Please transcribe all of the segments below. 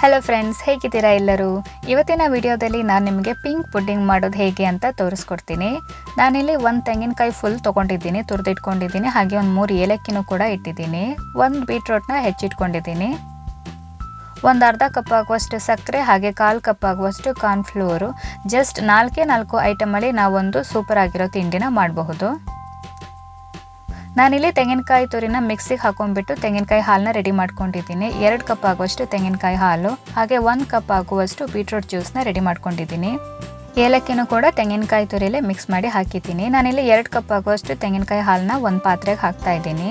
Hello friends ಹೇಗಿದ್ದೀರಾ ಎಲ್ಲರೂ? ಇವತ್ತಿನ ವಿಡಿಯೋದಲ್ಲಿ ನಾನು ನಿಮಗೆ ಪಿಂಕ್ ಪುಡ್ಡಿಂಗ್ ಮಾಡೋದು ಹೇಗೆ ಅಂತ ತೋರಿಸ್ಕೊಡ್ತೀನಿ. ನಾನಿಲ್ಲಿ ಒಂದು ತೆಂಗಿನಕಾಯಿ ಫುಲ್ ತೊಗೊಂಡಿದ್ದೀನಿ, ತುರಿದಿಟ್ಕೊಂಡಿದ್ದೀನಿ, ಹಾಗೆ ಒಂದು ಮೂರು ಏಲಕ್ಕಿನೂ ಕೂಡ ಇಟ್ಟಿದ್ದೀನಿ. ಒಂದು ಬೀಟ್ರೋಟ್ನ ಹೆಚ್ಚಿಟ್ಕೊಂಡಿದ್ದೀನಿ. ಒಂದು ಅರ್ಧ ಕಪ್ ಆಗುವಷ್ಟು ಸಕ್ಕರೆ, ಹಾಗೆ ಕಾಲು ಕಪ್ ಆಗುವಷ್ಟು ಕಾರ್ನ್ಫ್ಲೋರು ಜಸ್ಟ್ ನಾಲ್ಕೇ ನಾಲ್ಕು ಐಟಮಲ್ಲಿ ನಾವೊಂದು ಸೂಪರ್ ಆಗಿರೋ ತಿಂಡಿನ ಮಾಡಬಹುದು. ನಾನಿಲ್ಲಿ ತೆಂಗಿನಕಾಯಿ ತುರಿನ ಮಿಕ್ಸಿಗೆ ಹಾಕೊಂಡ್ಬಿಟ್ಟು ತೆಂಗಿನಕಾಯಿ ಹಾಲನ್ನ ರೆಡಿ ಮಾಡ್ಕೊಂಡಿದ್ದೀನಿ. ಎರಡು ಕಪ್ ಆಗುವಷ್ಟು ತೆಂಗಿನಕಾಯಿ ಹಾಲು, ಹಾಗೆ ಒಂದು ಕಪ್ ಆಗುವಷ್ಟು ಬೀಟ್ರೂಟ್ ಜ್ಯೂಸ್ನ ರೆಡಿ ಮಾಡ್ಕೊಂಡಿದ್ದೀನಿ. ಏಲಕ್ಕಿನೂ ಕೂಡ ತೆಂಗಿನಕಾಯಿ ತುರಿಯಲ್ಲೇ ಮಿಕ್ಸ್ ಮಾಡಿ ಹಾಕಿದ್ದೀನಿ. ನಾನಿಲ್ಲಿ ಎರಡು ಕಪ್ ಆಗುವಷ್ಟು ತೆಂಗಿನಕಾಯಿ ಹಾಲನ್ನ ಒಂದು ಪಾತ್ರೆಗೆ ಹಾಕ್ತಾ ಇದ್ದೀನಿ.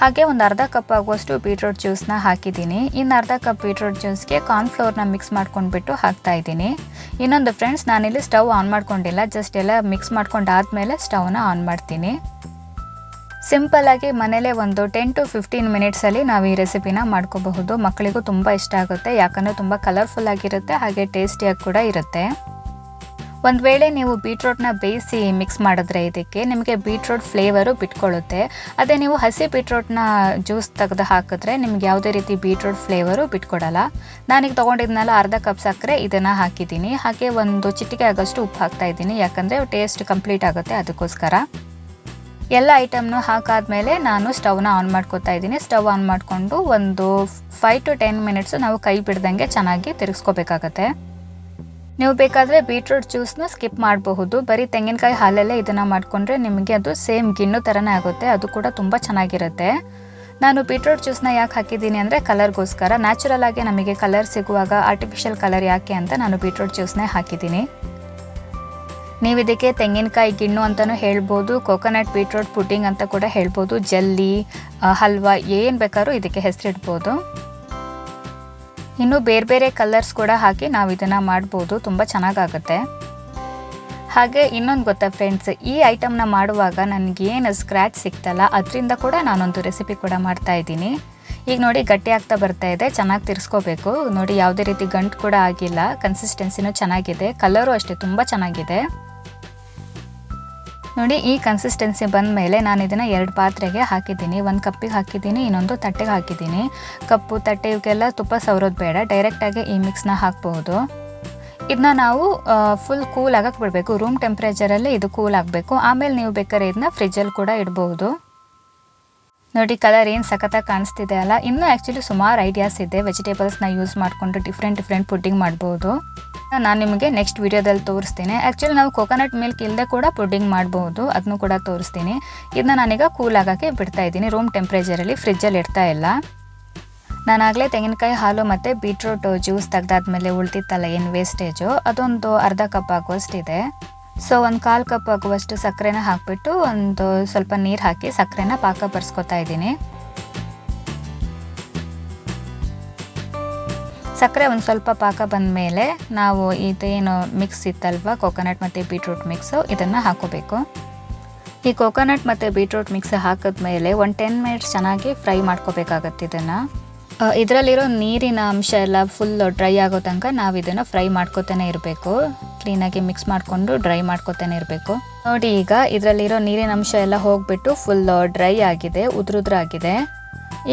ಹಾಗೆ ಒಂದು ಅರ್ಧ ಕಪ್ ಆಗುವಷ್ಟು ಬೀಟ್ರೂಟ್ ಜ್ಯೂಸ್ನ ಹಾಕಿದ್ದೀನಿ. ಇನ್ನು ಅರ್ಧ ಕಪ್ ಬೀಟ್ರೂಟ್ ಜ್ಯೂಸ್ಗೆ ಕಾರ್ನ್ಫ್ಲೋರ್ನ ಮಿಕ್ಸ್ ಮಾಡ್ಕೊಂಡ್ಬಿಟ್ಟು ಹಾಕ್ತಾ ಇದ್ದೀನಿ. ಇನ್ನೊಂದು ಫ್ರೆಂಡ್ಸ್ ನಾನಿಲ್ಲಿ ಸ್ಟವ್ ಆನ್ ಮಾಡ್ಕೊಂಡಿಲ್ಲ ಜಸ್ಟ್ ಎಲ್ಲ ಮಿಕ್ಸ್ ಮಾಡ್ಕೊಂಡಾದ್ಮೇಲೆ ಸ್ಟವ್ನ ಆನ್ ಮಾಡ್ತೀನಿ. ಸಿಂಪಲ್ ಆಗಿ ಮನೇಲೇ ಒಂದು ಟೆನ್ ಟು ಫಿಫ್ಟೀನ್ ಮಿನಿಟ್ಸಲ್ಲಿ ನಾವು ಈ ರೆಸಿಪಿನ ಮಾಡ್ಕೋಬಹುದು. ಮಕ್ಕಳಿಗೂ ತುಂಬ ಇಷ್ಟ ಆಗುತ್ತೆ. ಯಾಕಂದರೆ ತುಂಬ ಕಲರ್ಫುಲ್ ಆಗಿರುತ್ತೆ, ಹಾಗೆ ಟೇಸ್ಟಿಯಾಗಿ ಕೂಡ ಇರುತ್ತೆ. ಒಂದು ವೇಳೆ ನೀವು ಬೀಟ್ರೋಟ್ನ ಬೇಯಿಸಿ ಮಿಕ್ಸ್ ಮಾಡಿದ್ರೆ ಇದಕ್ಕೆ ನಿಮಗೆ ಬೀಟ್ರೋಟ್ ಫ್ಲೇವರು ಬಿಟ್ಕೊಳ್ಳುತ್ತೆ ಅದೇ ನೀವು ಹಸಿ ಬೀಟ್ರೋಟ್ನ ಜ್ಯೂಸ್ ತೆಗೆದು ಹಾಕಿದ್ರೆ ನಿಮ್ಗೆ ಯಾವುದೇ ರೀತಿ ಬೀಟ್ರೋಟ್ ಫ್ಲೇವರು ಬಿಟ್ಕೊಡಲ್ಲ. ನಾನೀಗ ತಗೊಂಡಿದ್ನಲ್ಲ ಅರ್ಧ ಕಪ್ ಸಕ್ಕರೆ, ಇದನ್ನು ಹಾಕಿದ್ದೀನಿ. ಹಾಗೆ ಒಂದು ಚಿಟಿಕೆ ಆಗೋಷ್ಟು ಉಪ್ಪು ಹಾಕ್ತಾ ಇದ್ದೀನಿ. ಯಾಕಂದರೆ ಟೇಸ್ಟ್ ಕಂಪ್ಲೀಟ್ ಆಗುತ್ತೆ ಅದಕ್ಕೋಸ್ಕರ. ಎಲ್ಲ ಐಟಮ್ನು ಹಾಕಾದಮೇಲೆ ನಾನು ಸ್ಟವ್ನ ಆನ್ ಮಾಡ್ಕೋತಾ ಇದ್ದೀನಿ. ಸ್ಟವ್ ಆನ್ ಮಾಡಿಕೊಂಡು ಒಂದು ಫೈವ್ ಟು ಟೆನ್ ಮಿನಿಟ್ಸು ನಾವು ಕೈ ಬಿಡ್ದಂಗೆ ಚೆನ್ನಾಗಿ ತಿರುಗಿಸ್ಕೋಬೇಕಾಗತ್ತೆ. ನೀವು ಬೇಕಾದರೆ ಬೀಟ್ರೂಟ್ ಜ್ಯೂಸ್ನ ಸ್ಕಿಪ್ ಮಾಡಬಹುದು. ಬರೀ ತೆಂಗಿನಕಾಯಿ ಹಾಲಲ್ಲೇ ಇದನ್ನು ಮಾಡಿಕೊಂಡ್ರೆ ನಿಮಗೆ ಅದು ಸೇಮ್ ಗಿಣ್ಣು ಥರನೇ ಆಗುತ್ತೆ. ಅದು ಕೂಡ ತುಂಬ ಚೆನ್ನಾಗಿರುತ್ತೆ. ನಾನು ಬೀಟ್ರೂಟ್ ಜ್ಯೂಸ್ನ ಯಾಕೆ ಹಾಕಿದ್ದೀನಿ ಅಂದರೆ ಕಲರ್ಗೋಸ್ಕರ ನ್ಯಾಚುರಲ್ ಆಗಿ ನಮಗೆ ಕಲರ್ ಸಿಗುವಾಗ ಆರ್ಟಿಫಿಷಿಯಲ್ ಕಲರ್ ಯಾಕೆ ಅಂತ ನಾನು ಬೀಟ್ರೂಟ್ ಜ್ಯೂಸ್ನೇ ಹಾಕಿದ್ದೀನಿ. ನೀವು ಇದಕ್ಕೆ ತೆಂಗಿನಕಾಯಿ ಗಿಣ್ಣು ಅಂತಲೂ ಹೇಳ್ಬೋದು ಕೋಕೋನಟ್ ಬೀಟ್ರೂಟ್ ಪುಡ್ಡಿಂಗ್ ಅಂತ ಕೂಡ ಹೇಳ್ಬೋದು, ಜಲ್ಲಿ ಹಲ್ವಾ ಏನು ಬೇಕಾದ್ರೂ ಇದಕ್ಕೆ ಹೆಸರಿಡ್ಬೋದು. ಇನ್ನೂ ಬೇರೆ ಬೇರೆ ಕಲರ್ಸ್ ಕೂಡ ಹಾಕಿ ನಾವು ಇದನ್ನು ಮಾಡ್ಬೋದು, ತುಂಬ ಚೆನ್ನಾಗಾಗುತ್ತೆ. ಹಾಗೆ ಇನ್ನೊಂದು ಗೊತ್ತಾ ಫ್ರೆಂಡ್ಸ್ ಈ ಐಟಮ್ನ ಮಾಡುವಾಗ ನನಗೇನು ಸ್ಕ್ರ್ಯಾಚ್ ಸಿಗ್ತಲ್ಲ ಅದರಿಂದ ಕೂಡ ನಾನೊಂದು ರೆಸಿಪಿ ಕೂಡ ಮಾಡ್ತಾ ಇದ್ದೀನಿ. ಈಗ ನೋಡಿ ಗಟ್ಟಿ ಆಗ್ತಾ ಬರ್ತಾ ಇದೆ, ಚೆನ್ನಾಗಿ ತಿರ್ಸ್ಕೋಬೇಕು. ನೋಡಿ ಯಾವುದೇ ರೀತಿ ಗಂಟು ಕೂಡ ಆಗಿಲ್ಲ ಕನ್ಸಿಸ್ಟೆನ್ಸಿನೂ ಚೆನ್ನಾಗಿದೆ ಕಲರು ಅಷ್ಟೇ ತುಂಬ ಚೆನ್ನಾಗಿದೆ. ನೋಡಿ, ಈ ಕನ್ಸಿಸ್ಟೆನ್ಸಿ ಬಂದ ಮೇಲೆ ನಾನು ಇದನ್ನು ಎರಡು ಪಾತ್ರೆಗೆ ಹಾಕಿದ್ದೀನಿ. ಒಂದು ಕಪ್ಪಿಗೆ ಹಾಕಿದ್ದೀನಿ, ಇನ್ನೊಂದು ತಟ್ಟೆಗೆ ಹಾಕಿದ್ದೀನಿ. ಕಪ್ಪು ತಟ್ಟೆ ಇವಕ್ಕೆಲ್ಲ ತುಪ್ಪ ಸವರೋದು ಬೇಡ. ಡೈರೆಕ್ಟಾಗಿ ಈ ಮಿಕ್ಸ್ನ ಹಾಕ್ಬೋದು. ಇದನ್ನ ನಾವು ಫುಲ್ ಕೂಲ್ ಆಗಕ್ಕೆ ಬಿಡಬೇಕು. ರೂಮ್ ಟೆಂಪ್ರೇಚರಲ್ಲಿ ಇದು ಕೂಲ್ ಆಗಬೇಕು. ಆಮೇಲೆ ನೀವು ಬೇಕಾದ್ರೆ ಇದನ್ನ ಫ್ರಿಜ್ಜಲ್ಲಿ ಕೂಡ ಇಡ್ಬೋದು. ನೋಡಿ ಕಲರ್ ಏನು ಸಖತ್ತಾಗಿ ಕಾಣಿಸ್ತಿದೆ ಅಲ್ಲ? ಇನ್ನೂ ಆ್ಯಕ್ಚುಲಿ ಸುಮಾರು ಐಡಿಯಾಸ್ ಇದೆ. ವೆಜಿಟೇಬಲ್ಸ್ನ ಯೂಸ್ ಮಾಡಿಕೊಂಡು ಡಿಫ್ರೆಂಟ್ ಡಿಫ್ರೆಂಟ್ ಪುಡ್ಡಿಂಗ್ ಮಾಡ್ಬೋದು. ನಾನು ನಿಮಗೆ ನೆಕ್ಸ್ಟ್ ವಿಡಿಯೋದಲ್ಲಿ ತೋರಿಸ್ತೀನಿ. ಆ್ಯಕ್ಚುಲಿ ನಾವು ಕೊಕೊನಟ್ ಮಿಲ್ಕ್ ಇಲ್ಲದೆ ಕೂಡ ಪುಡ್ಡಿಂಗ್ ಮಾಡ್ಬೋದು. ಅದನ್ನು ಕೂಡ ತೋರಿಸ್ತೀನಿ. ಇದನ್ನ ನಾನೀಗ ಕೂಲ್ ಆಗೋಕ್ಕೆ ಬಿಡ್ತಾ ಇದ್ದೀನಿ. ರೂಮ್ ಟೆಂಪ್ರೇಚರಲ್ಲಿ ಫ್ರಿಜ್ಜಲ್ಲಿ ಇಡ್ತಾ ಇಲ್ಲ. ನಾನಾಗಲೇ ತೆಂಗಿನಕಾಯಿ ಹಾಲು ಮತ್ತು ಬೀಟ್ರೂಟ್ ಜ್ಯೂಸ್ ತೆಗ್ದಾದ್ಮೇಲೆ ಉಳ್ತಿತ್ತಲ್ಲ ಏನು ವೇಸ್ಟೇಜು ಅದೊಂದು ಅರ್ಧ ಕಪ್ ಆಗುವಷ್ಟಿದೆ ಸೊ ಒಂದು ಕಾಲು ಕಪ್ ಆಗುವಷ್ಟು ಸಕ್ಕರೆನ ಹಾಕಿಬಿಟ್ಟು ಒಂದು ಸ್ವಲ್ಪ ನೀರು ಹಾಕಿ ಸಕ್ಕರೆನ ಪಾಕ ಬರ್ಸ್ಕೊತಾ ಇದ್ದೀನಿ. ಸಕ್ಕರೆ ಒಂದು ಸ್ವಲ್ಪ ಪಾಕ ಬಂದ ಮೇಲೆ ನಾವು ಇದೇನು ಮಿಕ್ಸ್ ಇತ್ತಲ್ವ? ಕೋಕೋನಟ್ ಮತ್ತು ಬೀಟ್ರೂಟ್ ಮಿಕ್ಸು ಇದನ್ನು ಹಾಕೋಬೇಕು. ಈ ಕೋಕೋನಟ್ ಮತ್ತು ಬೀಟ್ರೂಟ್ ಮಿಕ್ಸ್ ಹಾಕಿದ್ಮೇಲೆ ಒಂದು ಟೆನ್ ಮಿನಿಟ್ಸ್ ಚೆನ್ನಾಗಿ ಫ್ರೈ ಮಾಡ್ಕೋಬೇಕಾಗತ್ತೆ ಇದನ್ನು. ಇದರಲ್ಲಿರೋ ನೀರಿನ ಅಂಶ ಎಲ್ಲ ಫುಲ್ ಡ್ರೈ ಆಗೋ ತನಕ ನಾವು ಇದನ್ನು ಫ್ರೈ ಮಾಡ್ಕೋತಾನೆ ಇರಬೇಕು. ಕ್ಲೀನಾಗಿ ಮಿಕ್ಸ್ ಮಾಡಿಕೊಂಡು ಡ್ರೈ ಮಾಡ್ಕೋತಾನೆ ಇರಬೇಕು. ನೋಡಿ ಈಗ ಇದರಲ್ಲಿರೋ ನೀರಿನ ಅಂಶ ಎಲ್ಲ ಹೋಗ್ಬಿಟ್ಟು ಫುಲ್ ಡ್ರೈ ಆಗಿದೆ, ಉದುರುದ್ರಾಗಿದೆ.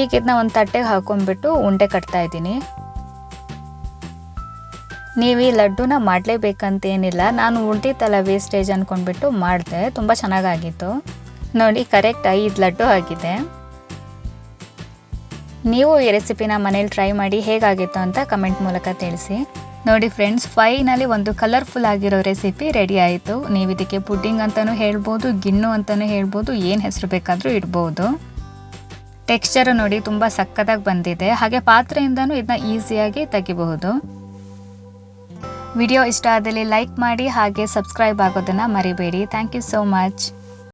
ಈಗ ಇದನ್ನ ಒಂದು ತಟ್ಟೆಗೆ ಹಾಕೊಂಡ್ಬಿಟ್ಟು ಉಂಡೆ ಕಟ್ತಾ ಇದ್ದೀನಿ. ನೀವು ಈ ಲಡ್ಡುನ ಮಾಡಲೇಬೇಕಂತೇನಿಲ್ಲ. ನಾನು ಉಳ್ದಿತ್ತಲ್ಲ ವೇಸ್ಟೇಜ್ ಅಂದ್ಕೊಂಡ್ಬಿಟ್ಟು ಮಾಡಿದೆ. ತುಂಬ ಚೆನ್ನಾಗಾಗಿತ್ತು. ನೋಡಿ, ಕರೆಕ್ಟ್ ಐದು ಲಡ್ಡು ಆಗಿದೆ. ನೀವು ಈ ರೆಸಿಪಿನ ಮನೇಲಿ ಟ್ರೈ ಮಾಡಿ ಹೇಗಾಗಿತ್ತು ಅಂತ ಕಮೆಂಟ್ ಮೂಲಕ ತಿಳಿಸಿ. ನೋಡಿ ಫ್ರೆಂಡ್ಸ್, ಫೈನಲಿ ಒಂದು ಕಲರ್ಫುಲ್ ಆಗಿರೋ ರೆಸಿಪಿ ರೆಡಿ ಆಯಿತು. ನೀವು ಇದಕ್ಕೆ ಪುಡ್ಡಿಂಗ್ ಅಂತಲೂ ಹೇಳ್ಬೋದು, ಗಿಣ್ಣು ಅಂತಲೂ ಹೇಳ್ಬೋದು, ಏನು ಹೆಸರು ಬೇಕಾದರೂ ಇಡ್ಬೋದು. ಟೆಕ್ಸ್ಚರು ನೋಡಿ ತುಂಬ ಸಕ್ಕತ್ತಾಗಿ ಬಂದಿದೆ. ಹಾಗೆ ಪಾತ್ರೆಯಿಂದನೂ ಇದನ್ನ ಈಸಿಯಾಗಿ ತೆಗಿಬಹುದು. ವಿಡಿಯೋ ಇಷ್ಟ ಆದಲ್ಲಿ ಲೈಕ್ ಮಾಡಿ ಹಾಗೆ ಸಬ್ಸ್ಕ್ರೈಬ್ ಆಗೋದನ್ನು ಮರಿಬೇಡಿ. Thank you so much